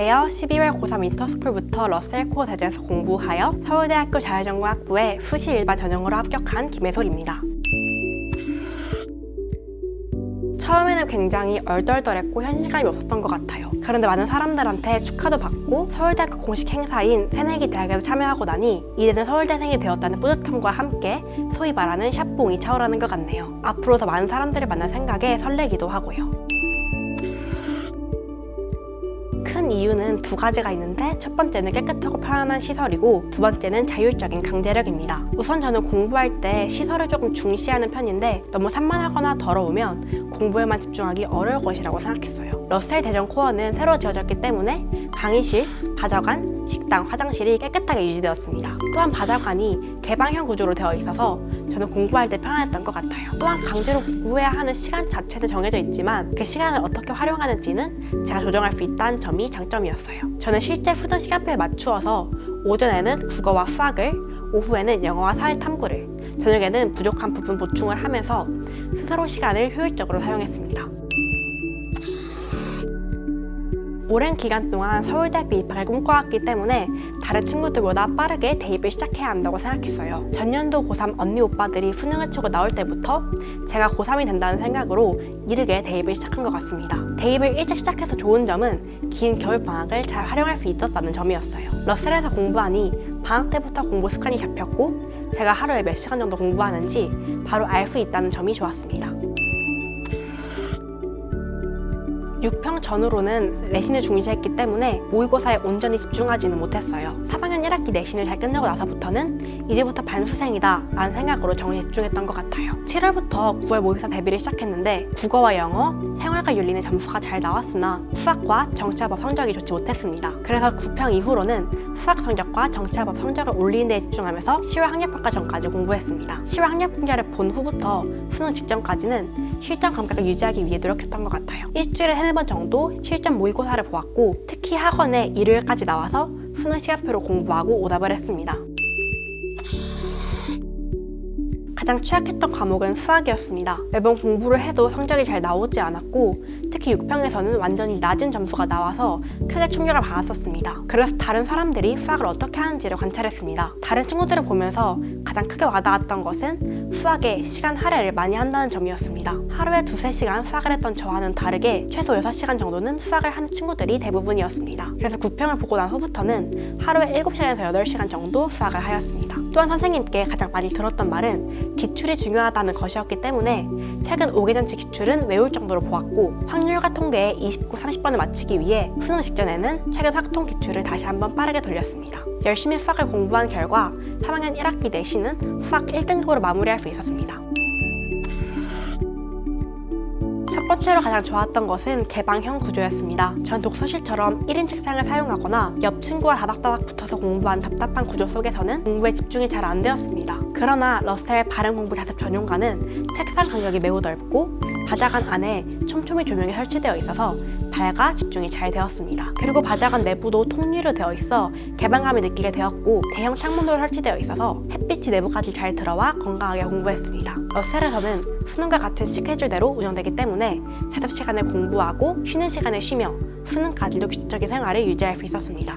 안녕하세요. 12월 고3 인터스쿨부터 러셀코 대전에서 공부하여 서울대학교 자율전공학부에 수시 일반 전형으로 합격한 김혜솔입니다. 처음에는 굉장히 얼떨떨했고 현실감이 없었던 것 같아요. 그런데 많은 사람들한테 축하도 받고 서울대학교 공식 행사인 새내기 대학에서 참여하고 나니 이제는 서울대생이 되었다는 뿌듯함과 함께 소위 말하는 샵봉이 차오르는 것 같네요. 앞으로 더 많은 사람들을 만날 생각에 설레기도 하고요. 큰 이유는 두 가지가 있는데 첫 번째는 깨끗하고 편안한 시설이고 두 번째는 자율적인 강제력입니다. 우선 저는 공부할 때 시설을 조금 중시하는 편인데 너무 산만하거나 더러우면 공부에만 집중하기 어려울 것이라고 생각했어요. 러셀 대전 코어는 새로 지어졌기 때문에 강의실, 바자관, 식당, 화장실이 깨끗하게 유지되었습니다. 또한 바자관이 개방형 구조로 되어 있어서 저는 공부할 때 편안했던 것 같아요. 또한 강제로 공부해야 하는 시간 자체도 정해져 있지만 그 시간을 어떻게 활용하는지는 제가 조정할 수 있다는 점이 장점이었어요. 저는 실제 푸는 시간표에 맞추어서 오전에는 국어와 수학을, 오후에는 영어와 사회 탐구를, 저녁에는 부족한 부분 보충을 하면서 스스로 시간을 효율적으로 사용했습니다. 오랜 기간 동안 서울대학교 입학을 꿈꿔왔기 때문에 다른 친구들보다 빠르게 대입을 시작해야 한다고 생각했어요. 전년도 고3 언니 오빠들이 수능을 치고 나올 때부터 제가 고3이 된다는 생각으로 이르게 대입을 시작한 것 같습니다. 대입을 일찍 시작해서 좋은 점은 긴 겨울 방학을 잘 활용할 수 있었다는 점이었어요. 러셀에서 공부하니 방학 때부터 공부 습관이 잡혔고 제가 하루에 몇 시간 정도 공부하는지 바로 알 수 있다는 점이 좋았습니다. 6평 전후로는 내신을 중시했기 때문에 모의고사에 온전히 집중하지는 못했어요. 3학년 1학기 내신을 잘 끝내고 나서부터는 이제부터 반수생이다 라는 생각으로 정시 집중했던 것 같아요. 7월부터 9월 모의고사 대비를 시작했는데 국어와 영어, 생활과 윤리는 점수가 잘 나왔으나 수학과 정치화법 성적이 좋지 못했습니다. 그래서 9평 이후로는 수학 성적과 정치화법 성적을 올리는 데 집중하면서 10월 학력평가 전까지 공부했습니다. 10월 학력평가를 본 후부터 수능 직전까지는 실전 감각을 유지하기 위해 노력했던 것 같아요. 일주일에 세네 번 정도 실전 모의고사를 보았고 특히 학원에 일요일까지 나와서 수능 시간표로 공부하고 오답을 했습니다. 가장 취약했던 과목은 수학이었습니다. 매번 공부를 해도 성적이 잘 나오지 않았고 특히 6평에서는 완전히 낮은 점수가 나와서 크게 충격을 받았었습니다. 그래서 다른 사람들이 수학을 어떻게 하는지를 관찰했습니다. 다른 친구들을 보면서 가장 크게 와닿았던 것은 수학에 시간 할애를 많이 한다는 점이었습니다. 하루에 두세 시간 수학을 했던 저와는 다르게 최소 6시간 정도는 수학을 하는 친구들이 대부분이었습니다. 그래서 9평을 보고 난 후부터는 하루에 7시간에서 8시간 정도 수학을 하였습니다. 또한 선생님께 가장 많이 들었던 말은 기출이 중요하다는 것이었기 때문에 최근 5개 전치 기출은 외울 정도로 보았고 확률과 통계에 29, 30번을 맞추기 위해 수능 직전에는 최근 확통 기출을 다시 한번 빠르게 돌렸습니다. 열심히 수학을 공부한 결과 3학년 1학기 내신은 수학 1등급으로 마무리할 수 있었습니다. 첫 번째로 가장 좋았던 것은 개방형 구조였습니다. 전 독서실처럼 1인 책상을 사용하거나 옆 친구와 다닥다닥 붙어서 공부한 답답한 구조 속에서는 공부에 집중이 잘 안 되었습니다. 그러나 러셀 발음 공부 자습 전용관은 책상 간격이 매우 넓고 바자관 안에 촘촘히 조명이 설치되어 있어서 밝아 집중이 잘 되었습니다. 그리고 바자관 내부도 통유리로 되어 있어 개방감을 느끼게 되었고 대형 창문으로 설치되어 있어서 햇빛이 내부까지 잘 들어와 건강하게 공부했습니다. 러셀에서는 수능과 같은 스케줄대로 운영되기 때문에 자습 시간에 공부하고 쉬는 시간에 쉬며 수능까지도 규칙적인 생활을 유지할 수 있었습니다.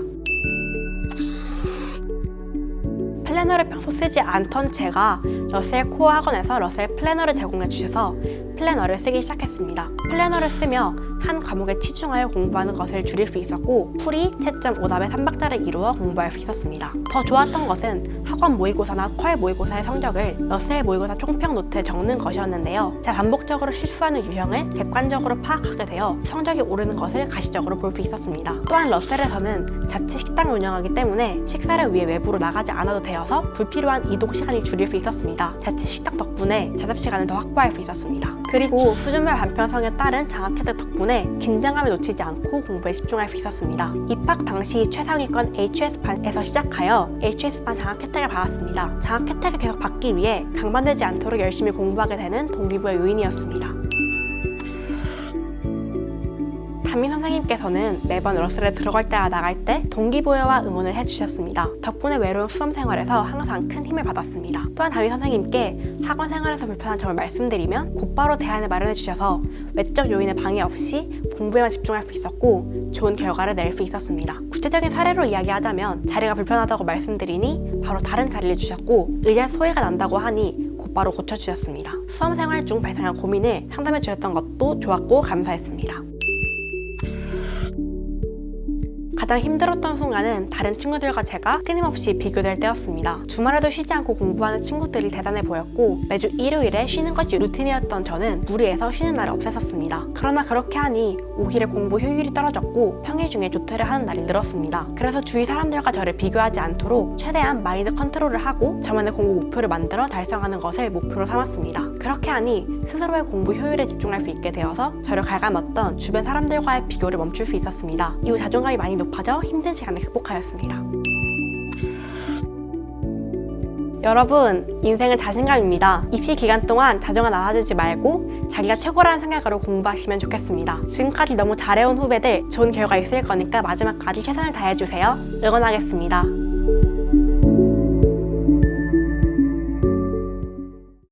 플래너를 평소 쓰지 않던 제가 러셀 코어 학원에서 러셀 플래너를 제공해 주셔서 플래너를 쓰기 시작했습니다. 플래너를 쓰며 한 과목에 치중하여 공부하는 것을 줄일 수 있었고 풀이, 채점, 오답의 3박자를 이루어 공부할 수 있었습니다. 더 좋았던 것은 학원 모의고사나 퀄 모의고사의 성적을 러셀 모의고사 총평 노트에 적는 것이었는데요. 제가 반복적으로 실수하는 유형을 객관적으로 파악하게 되어 성적이 오르는 것을 가시적으로 볼 수 있었습니다. 또한 러셀에서는 자체 식당을 운영하기 때문에 식사를 위해 외부로 나가지 않아도 되어서 불필요한 이동 시간이 줄일 수 있었습니다. 자체 식당 덕분에 자습 시간을 더 확보할 수 있었습니다. 그리고 수준별 반편성에 따른 장학 혜택 덕분에 긴장감을 놓치지 않고 공부에 집중할 수 있었습니다. 입학 당시 최상위권 HS반에서 시작하여 HS반 장학 혜택을 받았습니다. 장학 혜택을 계속 받기 위해 강반되지 않도록 열심히 공부하게 되는 동기부여 요인이었습니다. 담임 선생님께서는 매번 러셀에 들어갈 때와 나갈 때 동기부여와 응원을 해주셨습니다. 덕분에 외로운 수험 생활에서 항상 큰 힘을 받았습니다. 또한 담임 선생님께 학원 생활에서 불편한 점을 말씀드리면 곧바로 대안을 마련해 주셔서 외적 요인에 방해 없이 공부에만 집중할 수 있었고 좋은 결과를 낼 수 있었습니다. 구체적인 사례로 이야기하자면 자리가 불편하다고 말씀드리니 바로 다른 자리를 주셨고 의자 소리가 난다고 하니 곧바로 고쳐주셨습니다. 수험 생활 중 발생한 고민을 상담해 주셨던 것도 좋았고 감사했습니다. 가장 힘들었던 순간은 다른 친구들과 제가 끊임없이 비교될 때였습니다. 주말에도 쉬지 않고 공부하는 친구들이 대단해 보였고 매주 일요일에 쉬는 것이 루틴이었던 저는 무리해서 쉬는 날을 없앴었습니다. 그러나 그렇게 하니 오히려 공부 효율이 떨어졌고 평일 중에 조퇴를 하는 날이 늘었습니다. 그래서 주위 사람들과 저를 비교하지 않도록 최대한 마인드 컨트롤을 하고 저만의 공부 목표를 만들어 달성하는 것을 목표로 삼았습니다. 그렇게 하니 스스로의 공부 효율에 집중할 수 있게 되어서 저를 갉아먹던 주변 사람들과의 비교를 멈출 수 있었습니다. 이후 자존감이 많이 높아져 힘든 시간을 극복하였습니다. 여러분, 인생은 자신감입니다. 입시 기간 동안 자존감 낮아지지 말고 자기가 최고라는 생각으로 공부하시면 좋겠습니다. 지금까지 너무 잘해온 후배들 좋은 결과 있을 거니까 마지막까지 최선을 다해주세요. 응원하겠습니다.